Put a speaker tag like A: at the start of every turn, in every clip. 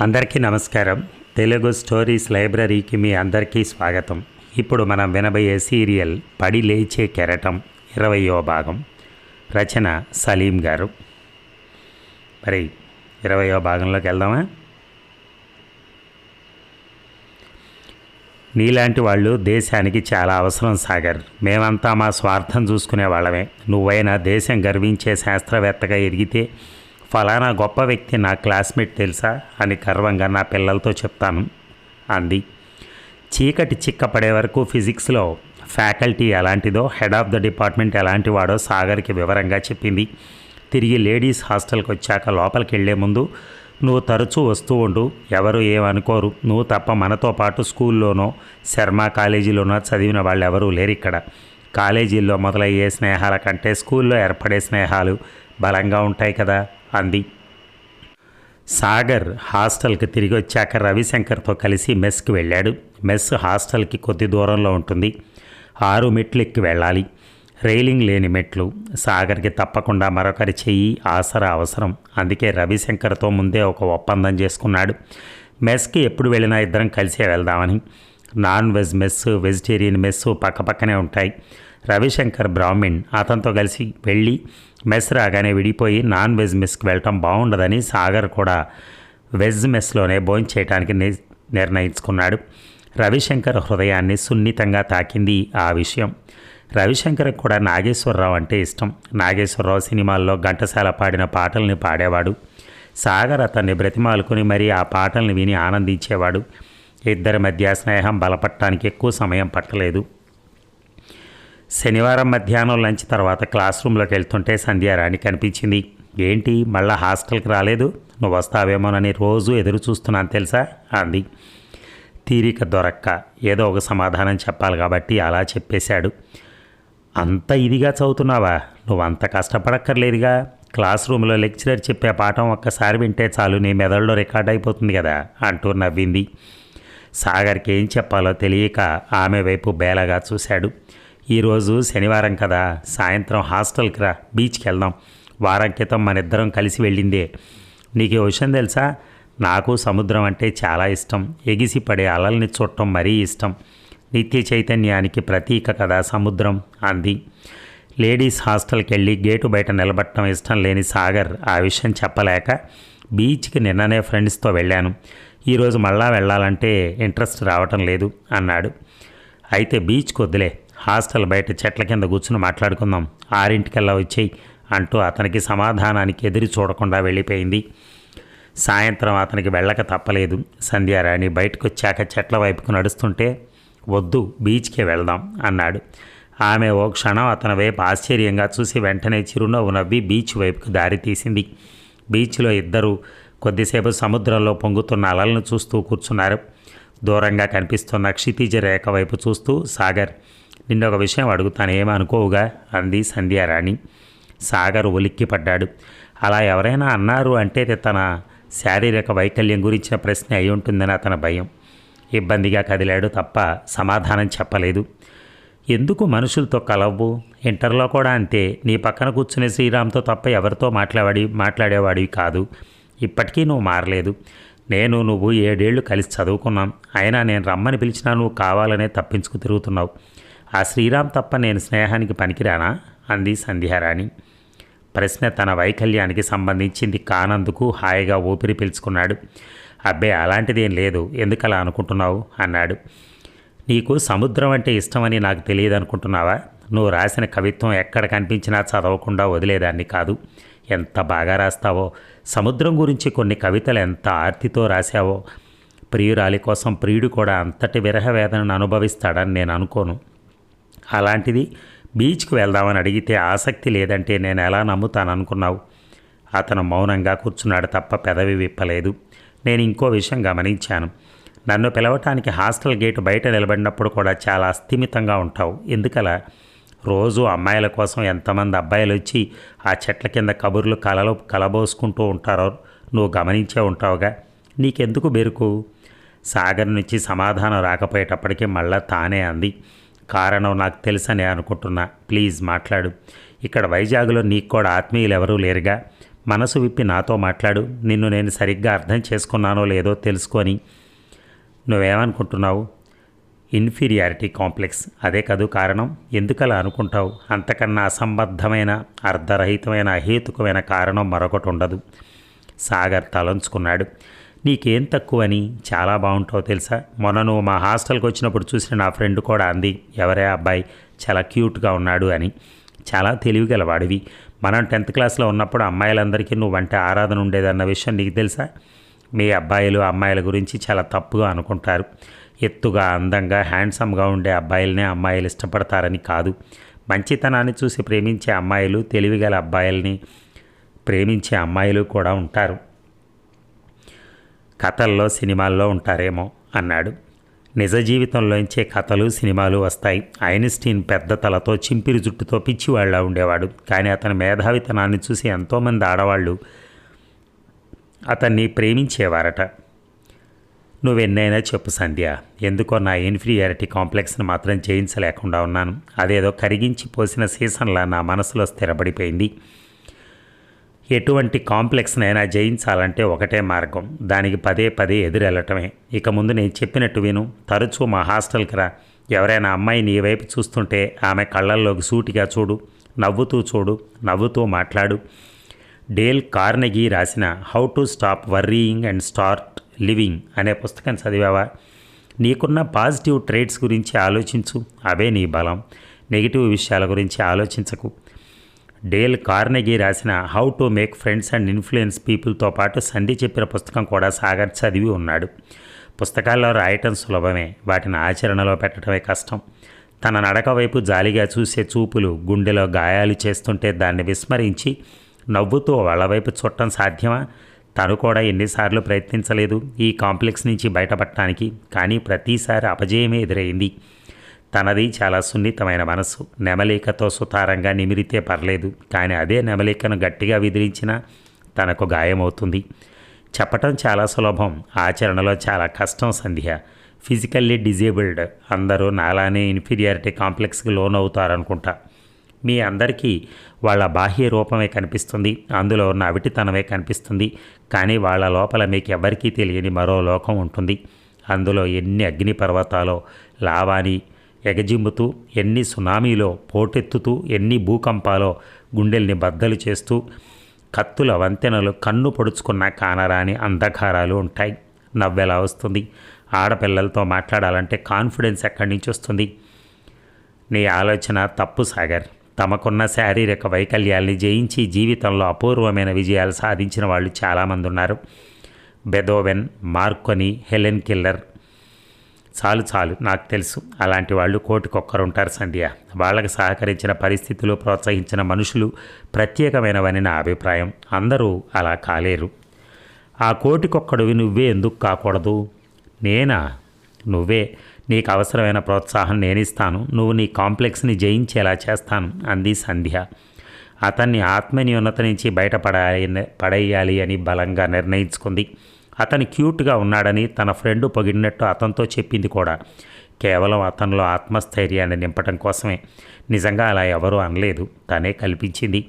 A: అందరికీ నమస్కారం. తెలుగు స్టోరీస్ లైబ్రరీకి మీ అందరికీ స్వాగతం. ఇప్పుడు మనం వినబోయే సీరియల్ పడి లేచే కెరటం ఇరవయో భాగం. రచన సలీం గారు. మరి ఇరవయో భాగంలోకి వెళ్దామా? నీలాంటి వాళ్ళు దేశానికి చాలా అవసరం సాగర్. మేమంతా మా స్వార్థం చూసుకునే వాళ్ళమే. నువ్వైనా దేశం గర్వించే శాస్త్రవేత్తగా ఎదిగితే ఫలానా గొప్ప వ్యక్తి నా క్లాస్మేట్ తెలుసా? అని గర్వంగా నా పిల్లలతో చెప్తాను అంది. చీకటి చిక్కపడే వరకు ఫిజిక్స్లో ఫ్యాకల్టీ ఎలాంటిదో హెడ్ ఆఫ్ ద డిపార్ట్మెంట్ ఎలాంటి వాడో సాగర్కి వివరంగా చెప్పింది. తిరిగి లేడీస్ హాస్టల్కి వచ్చాక లోపలికి వెళ్ళే ముందు నువ్వు తరచూ వస్తూ ఉండు ఎవరు ఏమనుకోరు నువ్వు తప్ప మనతో పాటు స్కూల్లోనో శర్మ కాలేజీలోనో చదివిన వాళ్ళు ఎవరూ లేరు ఇక్కడ. కాలేజీల్లో మొదలయ్యే స్నేహాల కంటే స్కూల్లో ఏర్పడే స్నేహాలు బలంగా ఉంటాయి కదా. అంది. సాగర్ హాస్టల్కి తిరిగి వచ్చాక రవిశంకర్తో కలిసి మెస్కి వెళ్ళాడు. మెస్ హాస్టల్కి కొద్ది దూరంలో ఉంటుంది. ఆరు మెట్లు ఎక్కి వెళ్ళాలి. రైలింగ్ లేని మెట్లు. సాగర్కి తప్పకుండా మరొకరి చెయ్యి ఆసరా అవసరం. అందుకే రవిశంకర్తో ముందే ఒక ఒప్పందం చేసుకున్నాడు. మెస్కి ఎప్పుడు వెళ్ళినా ఇద్దరం కలిసే వెళ్దామని. Non veg mess vegetarian mess పక్కపక్కనే ఉంటాయి. రవిశంకర్ బ్రాహ్మిణ్ అతనితో కలిసి వెళ్ళి మెస్ రాగానే విడిపోయి నాన్ వెజ్ మెస్కి వెళ్ళటం బాగుండదని సాగర్ కూడా వెజ్ మెస్లోనే భోంచేయటానికి ని- నిర్ణయించుకున్నాడు. రవిశంకర్ హృదయాన్ని సున్నితంగా తాకింది ఆ విషయం. రవిశంకర్ కూడా నాగేశ్వరరావు అంటే ఇష్టం. నాగేశ్వరరావు సినిమాల్లో ఘంటసాల పాడిన పాటల్ని పాడేవాడు. సాగర్ అతన్ని బ్రతిమాలుకుని మరీ ఆ పాటల్ని విని ఆనందించేవాడు. ఇద్దరి మధ్య స్నేహం బలపట్టడానికి ఎక్కువ సమయం పట్టలేదు. శనివారం మధ్యాహ్నం లంచ్ తర్వాత క్లాస్ రూమ్లోకి వెళ్తుంటే సంధ్యారాణి కనిపించింది. ఏంటి? మళ్ళా హాస్టల్కి రాలేదు? నువ్వు వస్తావేమోనని రోజు ఎదురు చూస్తున్నాను తెలుసా? అంది. తీరిక దొరక్క. ఏదో ఒక సమాధానం చెప్పాలి కాబట్టి అలా చెప్పేశాడు. అంత ఇదిగా చదువుతున్నావా? నువ్వు అంత కష్టపడక్కర్లేదుగా. క్లాస్ రూమ్లో లెక్చరర్ చెప్పే పాఠం ఒక్కసారి వింటే చాలు నీ మెదడులో రికార్డ్ అయిపోతుంది కదా? అంటూ నవ్వింది. సాగర్కి ఏం చెప్పాలో తెలియక ఆమె వైపు బేలగా చూశాడు. ఈరోజు శనివారం కదా. సాయంత్రం హాస్టల్కి రా. బీచ్కి వెళ్దాం. వారం క్రితం మన ఇద్దరం కలిసి వెళ్ళిందే. నీకు విషయం తెలుసా? నాకు సముద్రం అంటే చాలా ఇష్టం. ఎగిసి పడే అలల్ని చూడటం మరీ ఇష్టం. నిత్య చైతన్యానికి ప్రతీక కదా సముద్రం అంది. లేడీస్ హాస్టల్కి వెళ్ళి గేటు బయట నిలబడటం ఇష్టం లేని సాగర్ ఆ విషయం చెప్పలేక బీచ్కి నిన్ననే ఫ్రెండ్స్తో వెళ్ళాను. ఈరోజు మళ్ళా వెళ్ళాలంటే ఇంట్రెస్ట్ రావటం లేదు అన్నాడు. అయితే బీచ్కి వద్దులే. హాస్టల్ బయట చెట్ల కింద కూర్చుని మాట్లాడుకుందాం. ఆరింటికల్లా వచ్చేయి అంటూ అతనికి సమాధానానికి ఎదురు చూడకుండా వెళ్ళిపోయింది. సాయంత్రం అతనికి వెళ్ళక తప్పలేదు. సంధ్యారాణి బయటకు వచ్చాక చెట్ల వైపుకు నడుస్తుంటే వద్దు బీచ్కే వెళ్దాం అన్నాడు. ఆమె ఓ క్షణం అతని వైపు ఆశ్చర్యంగా చూసి వెంటనే చిరునవ్వు నవ్వి బీచ్ వైపుకు దారి తీసింది. బీచ్లో ఇద్దరు కొద్దిసేపు సముద్రంలో పొంగుతున్న అలలను చూస్తూ కూర్చున్నారు. దూరంగా కనిపిస్తున్న క్షితిజ రేఖ వైపు చూస్తూ సాగర్ నిన్న ఒక విషయం అడుగుతాను. ఏమనుకోవుగా? అంది సంధ్యారాణి. సాగర్ ఉలిక్కిపడ్డాడు. అలా ఎవరైనా అన్నారు అంటే తన శారీరక వైకల్యం గురించిన ప్రశ్న అయి ఉంటుందని అతని భయం. ఇబ్బందిగా కదిలాడు తప్ప సమాధానం చెప్పలేదు. ఎందుకు మనుషులతో కలవు ఇంటర్లో కూడా అంతే. నీ పక్కన కూర్చునే శ్రీరామ్తో తప్ప ఎవరితో మాట్లాడి మాట్లాడేవాడివి కాదు. ఇప్పటికీ నువ్వు మారలేదు. నేను నువ్వు ఏడేళ్ళు కలిసి చదువుకున్నాం. అయినా నేను రమ్మని పిలిచినా నువ్వు కావాలనే తప్పించుకు తిరుగుతున్నావు. ఆ శ్రీరామ్ తప్ప నేను స్నేహానికి పనికిరానా? అంది సంధ్యారాణి. ప్రశ్న తన వైకల్యానికి సంబంధించింది కానందుకు హాయిగా ఊపిరి పీల్చుకున్నాడు. అబ్బే అలాంటిదేం లేదు. ఎందుకలా అనుకుంటున్నావు? అన్నాడు. నీకు సముద్రం అంటే ఇష్టమని నాకు తెలియదు అనుకుంటున్నావా నువ్వు రాసిన కవిత్వం ఎక్కడ కనిపించినా చదవకుండా వదిలేదాన్ని కాదు. ఎంత బాగా రాస్తావో? సముద్రం గురించి కొన్ని కవితలు ఎంత ఆర్తితో రాశావో? ప్రియురాలి కోసం ప్రియుడు కూడా అంతటి విరహ వేదనను అనుభవిస్తాడని నేను అనుకోను. అలాంటిది బీచ్కి వెళ్దామని అడిగితే ఆసక్తి లేదంటే నేను ఎలా నమ్ముతాను అనుకున్నావు అతను మౌనంగా కూర్చున్నాడు తప్ప పెదవి విప్పలేదు. నేను ఇంకో విషయం గమనించాను. నన్ను పిలవటానికి హాస్టల్ గేటు బయట నిలబడినప్పుడు కూడా చాలా అస్థిమితంగా ఉంటావు. ఎందుకలా? రోజు అమ్మాయిల కోసం ఎంతమంది అబ్బాయిలు వచ్చి ఆ చెట్ల కింద కబుర్లు కలలు కలబోసుకుంటూ ఉంటారో నువ్వు గమనించే ఉంటావుగా? నీకెందుకు బెరుకు? సాగర్ నుంచి సమాధానం రాకపోయేటప్పటికీ మళ్ళా తానే అంది. కారణం నాకు తెలుసని అనుకుంటున్నా. ప్లీజ్ మాట్లాడు. ఇక్కడ వైజాగ్లో నీకు కూడా ఆత్మీయులు ఎవరూ లేరుగా. మనసు విప్పి నాతో మాట్లాడు. నిన్ను నేను సరిగ్గా అర్థం చేసుకున్నానో లేదో తెలుసుకొని నువ్వేమనుకుంటున్నావు? Inferiority complex. అదే కదూ కారణం? ఎందుకలా అనుకుంటావు? అంతకన్నా అసంబద్ధమైన అర్ధరహితమైన అహేతుకమైన కారణం మరొకటి ఉండదు. సాగర్ తలంచుకున్నాడు. నీకేం తక్కువని చాలా బాగుంటావు తెలుసా? మొన్న నువ్వు మా హాస్టల్కి వచ్చినప్పుడు చూసిన నా ఫ్రెండ్ కూడా అంది ఎవరే అబ్బాయి చాలా క్యూట్గా ఉన్నాడు అని. చాలా తెలివిగలవాడివి. మనం టెన్త్ క్లాస్లో ఉన్నప్పుడు అమ్మాయిలందరికీ నువ్వంటే ఆరాధన ఉండేదన్న విషయం నీకు తెలుసా? మీ అబ్బాయిలు అమ్మాయిల గురించి చాలా తప్పుగా అనుకుంటారు. ఎత్తుగా అందంగా హ్యాండ్సమ్గా ఉండే అబ్బాయిలనే అమ్మాయిలు ఇష్టపడతారని కాదు. మంచితనాన్ని చూసి ప్రేమించే అమ్మాయిలు తెలివిగల అబ్బాయిల్ని ప్రేమించే అమ్మాయిలు కూడా ఉంటారు. కథల్లో సినిమాల్లో ఉంటారేమో అన్నాడు. నిజ జీవితంలోంచే కథలు సినిమాలు వస్తాయి. ఐన్స్టీన్ పెద్ద తలతో చింపిరి జుట్టుతో పిచ్చివాళ్ళ ఉండేవాడు. కానీ అతని మేధావితనాన్ని చూసి ఎంతోమంది ఆడవాళ్ళు అతన్ని ప్రేమించేవారట. నువ్వెన్నైనా చెప్పు సంధ్య. ఎందుకో నా ఇన్ఫీరియారిటీ కాంప్లెక్స్ని మాత్రం జయించలేకుండా ఉన్నాను. అదేదో కరిగించి పోసిన సీజన్లా నా మనసులో స్థిరపడిపోయింది. ఎటువంటి కాంప్లెక్స్నైనా జయించాలంటే ఒకటే మార్గం. దానికి పదే పదే ఎదురెళ్ళటమే. ఇక ముందు నేను చెప్పినట్టు విను. తరచూ మా హాస్టల్కి రా. ఎవరైనా అమ్మాయి నీ వైపు చూస్తుంటే ఆమె కళ్ళల్లోకి సూటిగా చూడు. నవ్వుతూ చూడు. నవ్వుతూ మాట్లాడు. డేల్ కార్నెగీ రాసిన how to stop worrying and start living అనే పుస్తకం చదివావా? నీకున్న పాజిటివ్ ట్రేడ్స్ గురించి ఆలోచించు. అవే నీ బలం. నెగిటివ్ విషయాల గురించి ఆలోచించకు. డేల్ కార్నెగీ రాసిన how to make friends and influence పీపుల్తో పాటు సంధి చెప్పిన పుస్తకం కూడా సాగర్ చదివి ఉన్నాడు. పుస్తకాల్లో రాయటం సులభమే వాటిని ఆచరణలో పెట్టడమే కష్టం. తన నడక వైపు జాలిగా చూసే చూపులు గుండెలో గాయాలు చేస్తుంటే దాన్ని విస్మరించి నవ్వుతూ వాళ్ళ వైపు చుట్టం సాధ్యమా? తను కూడా ఎన్నిసార్లు ప్రయత్నించలేదు ఈ కాంప్లెక్స్ నుంచి బయటపడటానికి కానీ ప్రతిసారి అపజయమే ఎదురైంది. తనది చాలా సున్నితమైన మనసు నెమలికతో సుతారంగా నిమిరితే పర్లేదు కానీ అదే నెమలికను గట్టిగా విదిలించినా తనకు గాయమవుతుంది. చెప్పటం చాలా సులభం ఆచరణలో చాలా కష్టం సంధ్య. ఫిజికల్లీ డిజేబుల్డ్ అందరూ నాలానే ఇన్ఫీరియారిటీ కాంప్లెక్స్కి లోన్ అవుతారనుకుంటా మీ అందరికీ వాళ్ళ బాహ్య రూపమే కనిపిస్తుంది అందులో ఉన్న అవిటితనమే కనిపిస్తుంది కానీ వాళ్ళ లోపల మీకు ఎవరికీ తెలియని మరో లోకం ఉంటుంది. అందులో ఎన్ని అగ్నిపర్వతాలో లావాని ఎగజిమ్ముతూ ఎన్ని సునామీలో పోటెత్తుతూ ఎన్ని భూకంపాలో గుండెల్ని బద్దలు చేస్తూ కత్తుల వంతెనలు కన్ను పొడుచుకున్న కానరాని అంధకారాలు ఉంటాయి. నవ్వెలా వస్తుంది? ఆడపిల్లలతో మాట్లాడాలంటే కాన్ఫిడెన్స్ ఎక్కడి నుంచి వస్తుంది? నీ ఆలోచన తప్పు సాగర్. తమకున్న శారీరక వైకల్యాల్ని జయించి జీవితంలో అపూర్వమైన విజయాలు సాధించిన వాళ్ళు చాలామంది ఉన్నారు బెదోవెన్ మార్కొని హెలెన్ కిల్లర్ చాలు చాలు నాకు తెలుసు. అలాంటి వాళ్ళు కోటికొక్కరుంటారు సంధ్య. వాళ్ళకి సహకరించిన పరిస్థితులు ప్రోత్సహించిన మనుషులు ప్రత్యేకమైనవని నా అభిప్రాయం. అందరూ అలా కాలేరు. ఆ కోటికొక్కడివి నువ్వే ఎందుకు కాకూడదు? నేనా? నువ్వే. నీకు అవసరమైన ప్రోత్సాహం నేనిస్తాను. నువ్వు నీ కాంప్లెక్స్ని జయించేలా చేస్తాను అంది సంధ్య. అతన్ని ఆత్మన్యూనత నుంచి బయటపడాలి పడేయాలి అని బలంగా నిర్ణయించుకుంది. అతను క్యూట్గా ఉన్నాడని తన ఫ్రెండ్ పొగిడినట్టు అతనితో చెప్పింది కూడా. కేవలం అతనిలో ఆత్మస్థైర్యాన్ని నింపటం కోసమే. నిజంగా అలా ఎవరూ అనలేదు. తనే కల్పించింది.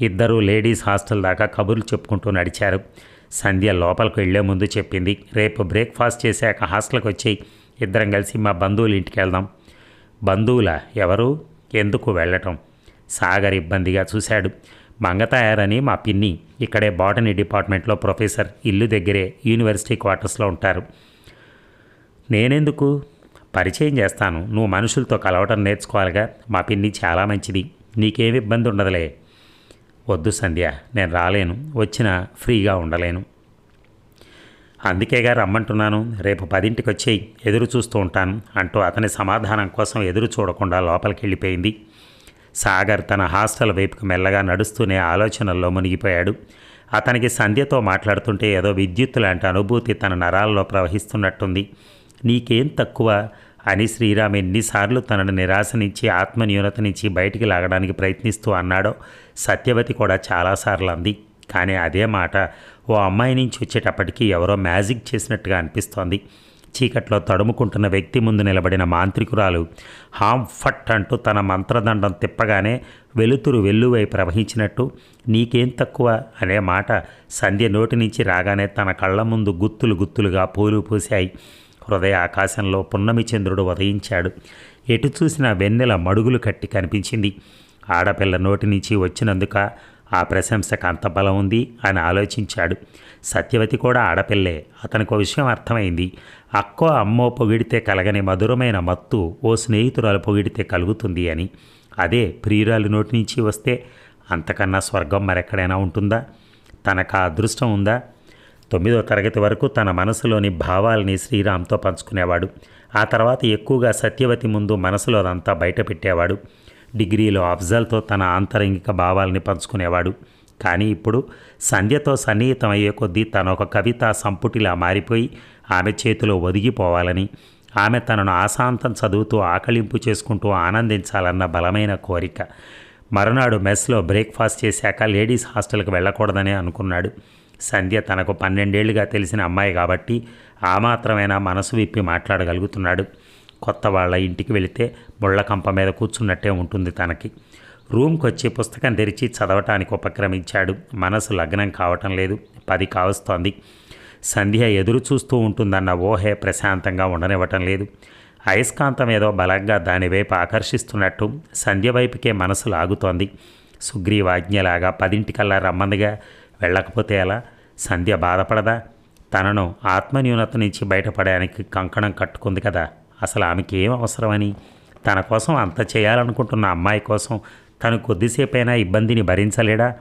A: ఇద్దరూ లేడీస్ హాస్టల్ దాకా కబుర్లు చెప్పుకుంటూ నడిచారు. సంధ్య లోపలికి వెళ్ళే ముందు చెప్పింది. రేపు బ్రేక్ఫాస్ట్ చేశాక హాస్టల్కి వచ్చి ఇద్దరం కలిసి మా బంధువుల ఇంటికి వెళ్దాం. బంధువుల? ఎవరు? ఎందుకు వెళ్ళటం? సాగర్ ఇబ్బందిగా చూశాడు. మంగతాయారని మా పిన్ని ఇక్కడే బాటనీ డిపార్ట్మెంట్లో ప్రొఫెసర్ ఇల్లు దగ్గరే యూనివర్సిటీ క్వార్టర్స్లో ఉంటారు. నేనెందుకు? పరిచయం చేస్తాను. నువ్వు మనుషులతో కలవటం నేర్చుకోవాలిగా. మా పిన్ని చాలా మంచిది. నీకేమి ఇబ్బంది ఉండదులే వద్దు సంధ్య నేను రాలేను. వచ్చినా ఫ్రీగా ఉండలేను. అందుకేగా రమ్మంటున్నాను. రేపు పదింటికి వచ్చేయి ఎదురు చూస్తూ ఉంటాను అంటూ అతని సమాధానం కోసం ఎదురు చూడకుండా లోపలికి వెళ్ళిపోయింది సాగర్ తన హాస్టల్ వైపుకు మెల్లగా నడుస్తూనే ఆలోచనల్లో మునిగిపోయాడు. అతనికి సంధ్యతో మాట్లాడుతుంటే ఏదో విద్యుత్ లాంటి అనుభూతి తన నరాల్లో ప్రవహిస్తున్నట్టుంది. నీకేం తక్కువ? అని శ్రీరామ్ ఎన్నిసార్లు తనను నిరాశ నుంచి ఆత్మన్యూనత నుంచి బయటికి లాగడానికి ప్రయత్నిస్తూ అన్నాడో సత్యవతి కూడా చాలాసార్లు అంది కానీ అదే మాట ఓ అమ్మాయి నుంచి వచ్చేటప్పటికి ఎవరో మ్యాజిక్ చేసినట్టుగా అనిపిస్తోంది. చీకట్లో తడుముకుంటున్న వ్యక్తి ముందు నిలబడిన మాంత్రికురాలు హామ్ ఫట్ అంటూ తన మంత్రదండం తిప్పగానే వెలుతురు వెల్లువై ప్రవహించినట్టు నీకేం తక్కువ? అనే మాట సంధ్య నోటి నుంచి రాగానే తన కళ్ళ ముందు గుత్తులు గుత్తులుగా పూలు పూశాయి. హృదయ ఆకాశంలో పున్నమి చంద్రుడు ఉదయించాడు. ఎటు చూసినా వెన్నెల మడుగులు కట్టి కనిపించింది. ఆడపిల్ల నోటి నుంచి వచ్చినందుక ఆ ప్రశంసకు అంత బలం ఉంది అని ఆలోచించాడు. సత్యవతి కూడా ఆడపిల్లే. అతనికి విషయం అర్థమైంది. అక్కో అమ్మో పొగిడితే కలగని మధురమైన మత్తు ఓ స్నేహితురాలు పొగిడితే కలుగుతుంది అని. అదే ప్రియురాలు నోటి నుంచి వస్తే అంతకన్నా స్వర్గం మరెక్కడైనా ఉంటుందా? తనకు ఆ అదృష్టం ఉందా? తొమ్మిదో తరగతి వరకు తన మనసులోని భావాల్ని శ్రీరామ్తో పంచుకునేవాడు. ఆ తర్వాత ఎక్కువగా సత్యవతి ముందు మనసులో అదంతా బయట పెట్టేవాడు డిగ్రీలో అఫ్జల్తో తన ఆంతరంగిక భావాల్ని పంచుకునేవాడు. కానీ ఇప్పుడు సంధ్యతో సన్నిహితం అయ్యే కొద్దీ తన ఒక కవిత సంపుటిలా మారిపోయి ఆమె చేతిలో ఒదిగిపోవాలని ఆమె తనను ఆశాంతం చదువుతూ ఆకలింపు చేసుకుంటూ ఆనందించాలన్న బలమైన కోరిక. మరునాడు మెస్లో బ్రేక్ఫాస్ట్ చేశాక లేడీస్ హాస్టల్కి వెళ్ళకూడదని అనుకున్నాడు. సంధ్య తనకు పన్నెండేళ్ళుగా తెలిసిన అమ్మాయి కాబట్టి ఆ మాత్రమైనా మనసు విప్పి మాట్లాడగలుగుతున్నాడు. కొత్త వాళ్ళ ఇంటికి వెళితే బుళ్ళకంప మీద కూర్చున్నట్టే ఉంటుంది తనకి. రూమ్కి వచ్చి పుస్తకం తెరిచి చదవటానికి ఉపక్రమించాడు. మనసు లగ్నం కావటం లేదు. పది కావస్తోంది. సంధ్య ఎదురు చూస్తూ ఉంటుందన్న ఊహే ప్రశాంతంగా ఉండనివ్వటం లేదు. అయస్కాంతం ఏదో బలంగా దానివైపు ఆకర్షిస్తున్నట్టు సంధ్య వైపుకే మనసు లాగుతోంది. సుగ్రీవాజ్ఞలాగా పదింటికల్లా రమ్మందిగా వెళ్ళకపోతే ఎలా? సంధ్య బాధపడదా? తనను ఆత్మన్యూనత నుంచి బయటపడడానికి కంకణం కట్టుకుంది కదా. అసలు ఆమెకి ఏం అవసరమని? తన కోసం అంత చేయాలనుకుంటున్న అమ్మాయి కోసం తను కొద్దిసేపైనా ఇబ్బందిని భరించలేడా?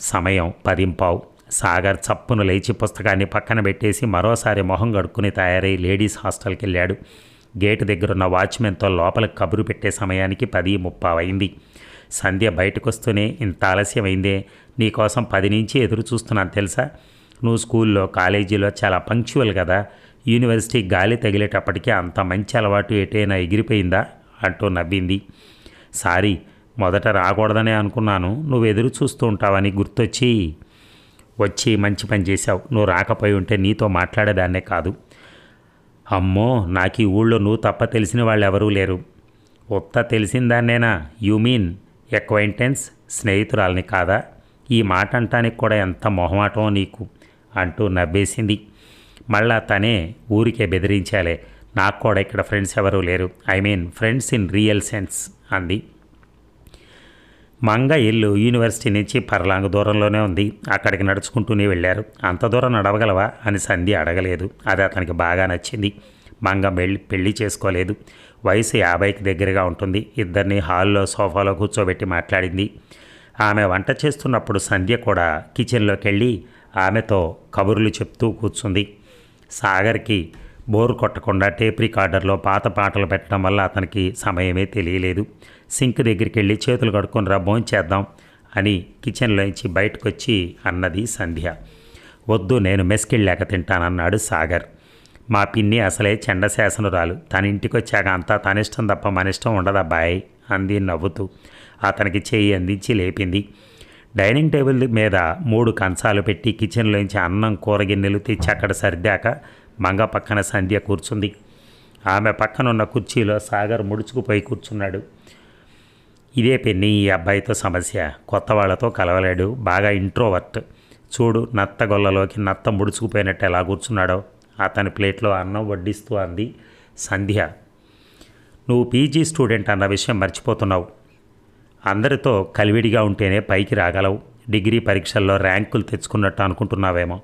A: సమయం పదింపావు. సాగర్ చప్పును లేచి పుస్తకాన్ని పక్కన పెట్టేసి మరోసారి మొహం గడుక్కుని తయారై లేడీస్ హాస్టల్కి వెళ్ళాడు. గేటు దగ్గరున్న వాచ్మెన్తో లోపల కబురు పెట్టే సమయానికి పది ముప్పావైంది. సంధ్య బయటకొస్తూనే ఇంత ఆలస్యమైందే? నీకోసం పది నుంచి ఎదురు చూస్తున్నాను తెలుసా? నువ్వు స్కూల్లో కాలేజీలో చాలా పంక్చువల్ కదా? యూనివర్సిటీ గాలి తగిలేటప్పటికీ అంత మంచి అలవాటు ఎటైనా ఎగిరిపోయిందా అంటూ నవ్వింది. సారీ మొదట రాకూడదనే అనుకున్నాను. నువ్వు ఎదురు చూస్తూ ఉంటావని గుర్తొచ్చి వచ్చి మంచి పని చేశావు. నువ్వు రాకపోయి ఉంటే నీతో మాట్లాడేదాన్నే కాదు. అమ్మో నాకు ఈ ఊళ్ళో నువ్వు తప్ప తెలిసిన వాళ్ళు ఎవరూ లేరు. ఉత్త తెలిసిందాన్నేనా? యు మీన్ ఎక్వైంటెన్స్ స్నేహితురాలని కాదా? ఈ మాట అంటానికి కూడా ఎంత మొహమాటమో నీకు అంటూ నవ్వేసింది. మళ్ళా తనే ఊరికే బెదిరించాలే. నాకు కూడా ఇక్కడ ఫ్రెండ్స్ ఎవరూ లేరు. I mean friends in real sense అంది. మంగ ఇల్లు యూనివర్సిటీ నుంచి పర్లాంగ దూరంలోనే ఉంది. అక్కడికి నడుచుకుంటూనే వెళ్ళారు. అంత దూరం నడవగలవా అని సంధ్య అడగలేదు. అది అతనికి బాగా నచ్చింది. మంగ వెళ్ళి పెళ్ళి చేసుకోలేదు. వయసు యాభైకి దగ్గరగా ఉంటుంది. ఇద్దరిని హాల్లో సోఫాలో కూర్చోబెట్టి మాట్లాడింది. ఆమె వంట చేస్తున్నప్పుడు సంధ్య కూడా కిచెన్లోకి వెళ్ళి ఆమెతో కబుర్లు చెప్తూ కూర్చుంది. సాగర్కి బోర్ కొట్టకుండా టేప్ రికార్డర్లో పాత పాటలు పెట్టడం వల్ల అతనికి సమయమే తెలియలేదు. సింక్ దగ్గరికి వెళ్ళి చేతులు కడుక్కొని రా చేద్దాం అని కిచెన్లోంచి బయటకు వచ్చి అన్నది సంధ్య. వద్దు నేను మెస్కెళ్ళాక తింటానన్నాడు సాగర్. మా పిన్ని అసలే చండశాసనురాలు తన ఇంటికి వచ్చాక అంతా తనిష్టం తప్ప మన ఇష్టం ఉండదబ్బాయి అంది నవ్వుతూ. అతనికి చేయి అందించి లేపింది. డైనింగ్ టేబుల్ మీద మూడు కంచాలు పెట్టి కిచెన్లోంచి అన్నం కూరగిన్నెలు తెచ్చి అక్కడ సర్దాక మంగ పక్కన సంధ్య కూర్చుంది. ఆమె పక్కనున్న కుర్చీలో సాగర్ ముడుచుకుపోయి కూర్చున్నాడు. ఇదే పెన్ని ఈ అబ్బాయితో సమస్య. కొత్త వాళ్ళతో కలవలేడు. బాగా ఇంట్రోవర్ట్. చూడు నత్త గొల్లలోకి నత్త ముడుచుకుపోయినట్టు ఎలా కూర్చున్నాడో. అతని ప్లేట్లో అన్నం వడ్డిస్తూ అంది సంధ్య. నువ్వు పీజీ స్టూడెంట్ అన్న విషయం మర్చిపోతున్నావు. అందరితో కలివిడిగా ఉంటేనే పైకి రాగలవు. డిగ్రీ పరీక్షల్లో ర్యాంకులు తెచ్చుకున్నట్టు అనుకుంటున్నావేమో.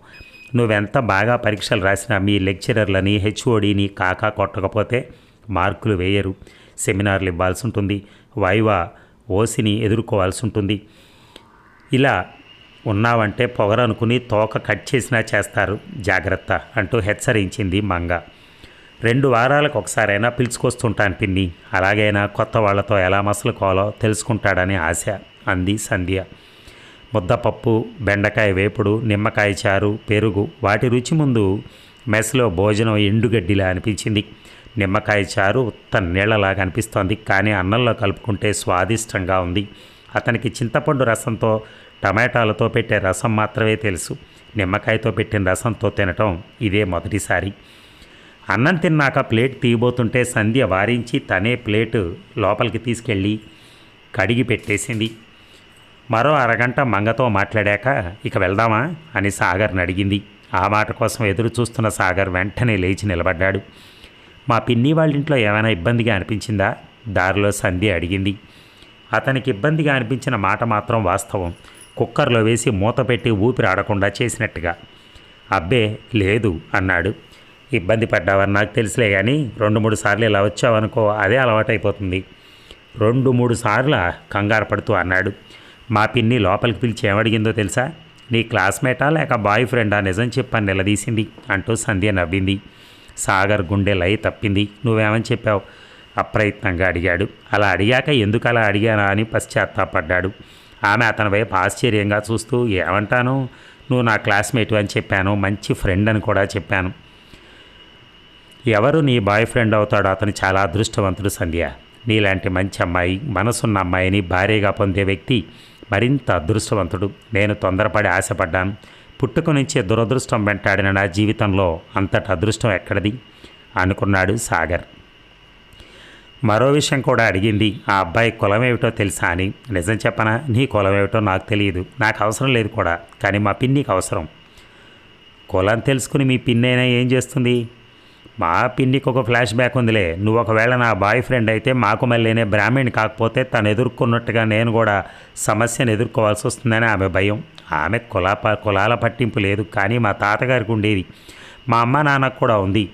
A: నువ్వెంత బాగా పరీక్షలు రాసినా మీ లెక్చరర్లని హెచ్ఓడిని కాకా కొట్టకపోతే మార్కులు వేయరు. సెమినార్లు ఇవ్వాల్సి ఉంటుంది వైవా ఓసిని ఎదుర్కోవాల్సి ఉంటుంది ఇలా ఉన్నావంటే పొగరనుకుని తోక కట్ చేసినా చేస్తారు. జాగ్రత్త అంటూ హెచ్చరించింది మంగ. రెండు వారాలకు ఒకసారైనా పిలుచుకొస్తుంటాను పిన్ని. అలాగైనా కొత్త వాళ్ళతో ఎలా మసలుకోవాలో తెలుసుకుంటాడని ఆశ అంది సంధ్య. ముద్దపప్పు బెండకాయ వేపుడు నిమ్మకాయ చారు పెరుగు వాటి రుచి ముందు మెస్లో భోజనం ఎండుగడ్డిలా అనిపించింది. నిమ్మకాయ చారు ఉత్త నీళ్ళలాగా అనిపిస్తోంది కానీ అన్నంలో కలుపుకుంటే స్వాదిష్టంగా ఉంది. అతనికి చింతపండు రసంతో టమాటాలతో పెట్టే రసం మాత్రమే తెలుసు. నిమ్మకాయతో పెట్టిన రసంతో తినటం ఇదే మొదటిసారి. అన్నం తిన్నాక ప్లేట్ తీయబోతుంటే సంధ్య వారించి తనే ప్లేటు లోపలికి తీసుకెళ్ళి కడిగి పెట్టేసింది. మరో అరగంట మంగతో మాట్లాడాక ఇక వెళ్దామా? అని సాగర్ని అడిగింది. ఆ మాట కోసం ఎదురు చూస్తున్న సాగర్ వెంటనే లేచి నిలబడ్డాడు. మా పిన్ని వాళ్ళ ఇంట్లో ఏమైనా ఇబ్బందిగా అనిపించిందా? దారిలో సంధ్య అడిగింది. అతనికి ఇబ్బందిగా అనిపించిన మాట మాత్రం వాస్తవం. కుక్కర్లో వేసి మూత పెట్టి ఊపిరి ఆడకుండా చేసినట్టుగా. అబ్బే లేదు అన్నాడు. ఇబ్బంది పడ్డావని నాకు తెలుసులే కానీ రెండు మూడు సార్లు ఇలా వచ్చావనుకో అదే అలవాటైపోతుంది. రెండు మూడు సార్లు కంగారు పడుతూ అన్నాడు. మా పిన్ని లోపలికి పిలిచి ఏమడిగిందో తెలుసా? నీ క్లాస్మేటా లేక బాయ్ ఫ్రెండా? నిజం చెప్పని నిలదీసింది అంటూ సంధ్య నవ్వింది. సాగర్ గుండె లయ తప్పింది. నువ్వేమని చెప్పావు? అప్రయత్నంగా అడిగాడు. అలా అడిగాక ఎందుకు అలా అడిగానా అని పశ్చాత్తాపడ్డాడు. ఆమె అతని వైపు ఆశ్చర్యంగా చూస్తూ ఏమంటాను? నువ్వు నా క్లాస్మేట్ అని చెప్పాను. మంచి ఫ్రెండ్ అని కూడా చెప్పాను. ఎవరు నీ బాయ్ ఫ్రెండ్ అవుతాడో అతను చాలా అదృష్టవంతుడు సంధ్య. నీలాంటి మంచి అమ్మాయి మనసున్న అమ్మాయిని భార్యగా పొందే వ్యక్తి మరింత అదృష్టవంతుడు. నేను తొందరపడి ఆశపడ్డాను. పుట్టుక నుంచే దురదృష్టం వెంటాడిన నా జీవితంలో అంతటి అదృష్టం ఎక్కడిది? అనుకున్నాడు సాగర్. మరో విషయం కూడా అడిగింది. ఆ అబ్బాయి కులం ఏమిటో తెలుసా అని. నిజం చెప్పనా? నీ కులం ఏమిటో నాకు తెలియదు. నాకు అవసరం లేదు కూడా. కానీ మా పిన్నికి అవసరం. కులం తెలుసుకుని మీ పిన్నైనా? ఏం చేస్తుంది? మా పిన్నికి ఒక ఫ్లాష్ బ్యాక్ ఉందిలే. నువ్వు ఒకవేళ నా బాయ్ ఫ్రెండ్ అయితే మాకు మళ్ళీనే బ్రాహ్మణ్ కాకపోతే తను ఎదుర్కొన్నట్టుగా నేను కూడా సమస్యను ఎదుర్కోవాల్సి వస్తుందని ఆమె భయం. ఆమె కుల ప- కులాల పట్టింపు లేదు కానీ మా తాతగారికి ఉండేది. మా అమ్మ నాన్నకు కూడా ఉంది.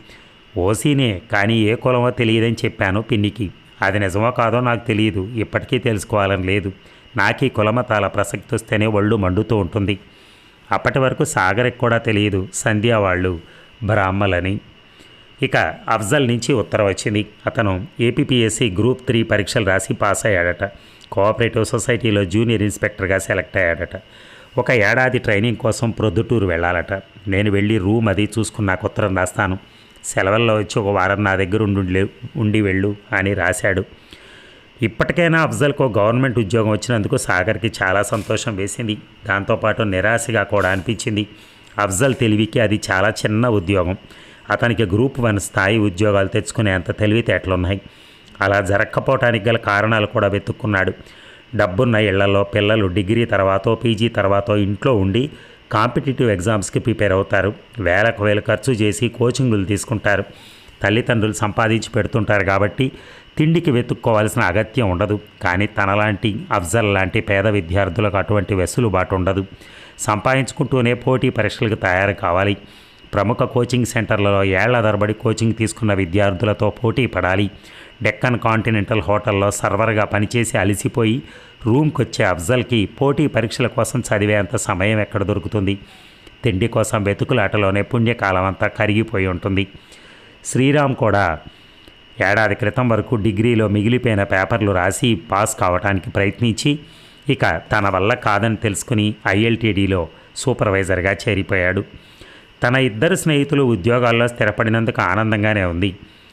A: ఓసీనే కానీ ఏ కులమో తెలియదని చెప్పాను పిన్నికి. అది నిజమో కాదో నాకు తెలియదు. ఇప్పటికీ తెలుసుకోవాలని లేదు. నాకు ఈ కులమతాల ప్రసక్తి వస్తేనే ఒళ్ళు మండుతూ ఉంటుంది. అప్పటి వరకు సాగర్కి కూడా తెలియదు సంధ్య వాళ్ళు బ్రాహ్మలని. ఇక అఫ్జల్ నుంచి ఉత్తరం వచ్చింది. అతను ఏపీపీఎస్సీ గ్రూప్ త్రీ పరీక్షలు రాసి పాస్ అయ్యాడట. కోఆపరేటివ్ సొసైటీలో జూనియర్ ఇన్స్పెక్టర్గా సెలెక్ట్ అయ్యాడట. ఒక ఏడాది ట్రైనింగ్ కోసం ప్రొద్దుటూరు వెళ్ళాలట. నేను వెళ్ళి రూమ్ అది చూసుకున్నాక ఉత్తరం రాస్తాను. సెలవుల్లో వచ్చి ఒక వారం నా దగ్గర ఉండి ఉండి వెళ్ళు అని రాశాడు. ఇప్పటికైనా అఫ్జల్కు గవర్నమెంట్ ఉద్యోగం వచ్చినందుకు సాగర్కి చాలా సంతోషం వేసింది. దాంతోపాటు నిరాశగా కూడా అనిపించింది. అఫ్జల్ తెలివికి అది చాలా చిన్న ఉద్యోగం. అతనికి గ్రూప్ వన్ స్థాయి ఉద్యోగాలు తెచ్చుకునేంత తెలివితేటలున్నాయి. అలా జరగకపోవటానికి గల కారణాలు కూడా వెతుక్కున్నాడు. డబ్బున్న ఇళ్ళలో పిల్లలు డిగ్రీ తర్వాతో పీజీ తర్వాతో ఇంట్లో ఉండి కాంపిటేటివ్ ఎగ్జామ్స్కి ప్రిపేర్ అవుతారు. వేలకు వేలు ఖర్చు చేసి కోచింగులు తీసుకుంటారు. తల్లిదండ్రులు సంపాదించి పెడుతుంటారు కాబట్టి తిండికి వెతుక్కోవాల్సిన అగత్యం ఉండదు. కానీ తనలాంటి అఫ్జల్ లాంటి పేద విద్యార్థులకు అటువంటి వెసులుబాటు ఉండదు. సంపాదించుకుంటూనే పోటీ పరీక్షలకు తయారు కావాలి. ప్రముఖ కోచింగ్ సెంటర్లలో ఏళ్ళ తరబడి కోచింగ్ తీసుకున్న విద్యార్థులతో పోటీ పడాలి. డెక్కన్ కాంటినెంటల్ హోటల్లో సర్వర్గా పనిచేసి అలసిపోయి రూమ్కి వచ్చే అఫ్జల్కి పోటీ పరీక్షల కోసం చదివేంత సమయం ఎక్కడ దొరుకుతుంది? తిండి కోసం వెతుకులాటలోనే పుణ్యకాలం అంతా కరిగిపోయి ఉంటుంది. శ్రీరామ్ కూడా ఏడాది క్రితం వరకు డిగ్రీలో మిగిలిపోయిన పేపర్లు రాసి పాస్ కావడానికి ప్రయత్నించి ఇక తన వల్ల కాదని తెలుసుకుని ఐఎల్టీడీలో సూపర్వైజర్గా చేరిపోయాడు. తన ఇద్దరు స్నేహితులు ఉద్యోగాల్లో స్థిరపడినందుకు ఆనందంగానే ఉంది.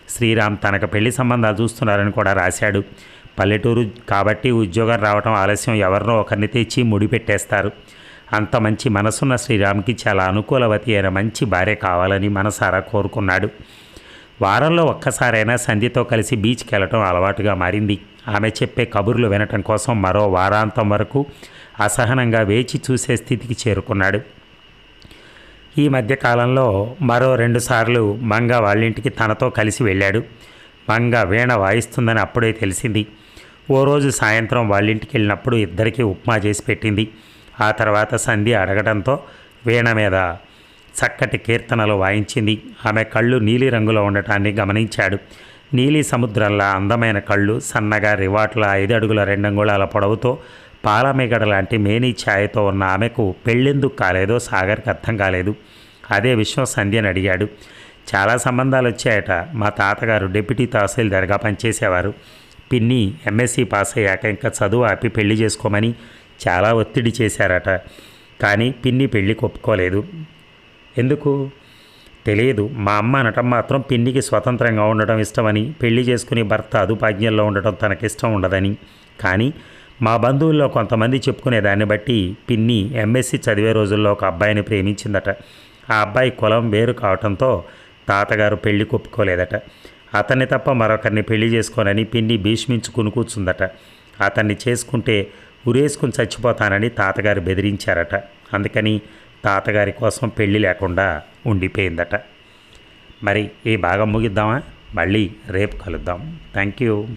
A: శ్రీరామ్ తనకు పెళ్ళి సంబంధాలు చూస్తున్నారని కూడా రాశాడు. పల్లెటూరు కాబట్టి ఉద్యోగం రావడం ఆలస్యం ఎవరినో ఒకరిని తెచ్చి ముడిపెట్టేస్తారు అంత మంచి మనసున్న శ్రీరామ్కి చాలా అనుకూలవతి అయిన మంచి భార్య కావాలని మనసారా కోరుకున్నాడు. వారంలో ఒక్కసారైనా సంధ్యతో కలిసి బీచ్కి వెళ్ళటం అలవాటుగా మారింది. ఆమె చెప్పే కబుర్లు వినటం కోసం మరో వారాంతం వరకు అసహనంగా వేచి చూసే స్థితికి చేరుకున్నాడు. ఈ మధ్యకాలంలో మరో రెండుసార్లు మంగ వాళ్ళింటికి తనతో కలిసి వెళ్ళాడు. మంగ వీణ వాయిస్తుందని అప్పుడే తెలిసింది. ఓ రోజు సాయంత్రం వాళ్ళింటికి వెళ్ళినప్పుడు ఇద్దరికీ ఉప్మా చేసి పెట్టింది. ఆ తర్వాత సంధ్య అడగడంతో వీణ మీద చక్కటి కీర్తనలు వాయించింది. ఆమె కళ్ళు నీలి రంగులో ఉండటాన్ని గమనించాడు. నీలి సముద్రంలా అందమైన కళ్ళు సన్నగా రివాట్ల ఐదు అడుగుల రెండంగుళాల పొడవుతో పాలమేగడ లాంటి మేనీ ఛాయతో ఉన్న ఆమెకు పెళ్ళెందుకు కాలేదో సాగర్కి అర్థం కాలేదు. అదే విషయం సంధ్యని అడిగాడు. చాలా సంబంధాలు వచ్చాయట. మా తాతగారు డిప్యూటీ తహసీల్దార్గా పనిచేసేవారు. పిన్ని ఎంఎస్సి పాస్ అయ్యాక ఇంకా చదువు ఆపి పెళ్ళి చేసుకోమని చాలా ఒత్తిడి చేశారట. కానీ పిన్ని పెళ్ళి ఒప్పుకోలేదు ఎందుకు? తెలియదు. మా అమ్మ అనటం మాత్రం పిన్నికి స్వతంత్రంగా ఉండటం ఇష్టమని పెళ్ళి చేసుకుని భర్త అదుపాజ్ఞల్లో ఉండటం తనకిష్టం ఉండదని. కానీ మా బంధువుల్లో కొంతమంది చెప్పుకునే దాన్ని బట్టి పిన్ని ఎంఎస్సి చదివే రోజుల్లో ఒక అబ్బాయిని ప్రేమించిందట. ఆ అబ్బాయి కులం వేరు కావటంతో తాతగారు పెళ్ళి కొప్పుకోలేదట. అతన్ని తప్ప మరొకరిని పెళ్ళి చేసుకోనని పిన్ని భీష్మించుకుని కూర్చుందట. అతన్ని చేసుకుంటే ఉరేసుకుని చచ్చిపోతానని తాతగారు బెదిరించారట. అందుకని తాతగారి కోసం పెళ్ళి లేకుండా ఉండిపోయిందట. మరి ఈ భాగం ముగిద్దామా? మళ్ళీ రేపు కలుద్దాం. Thank you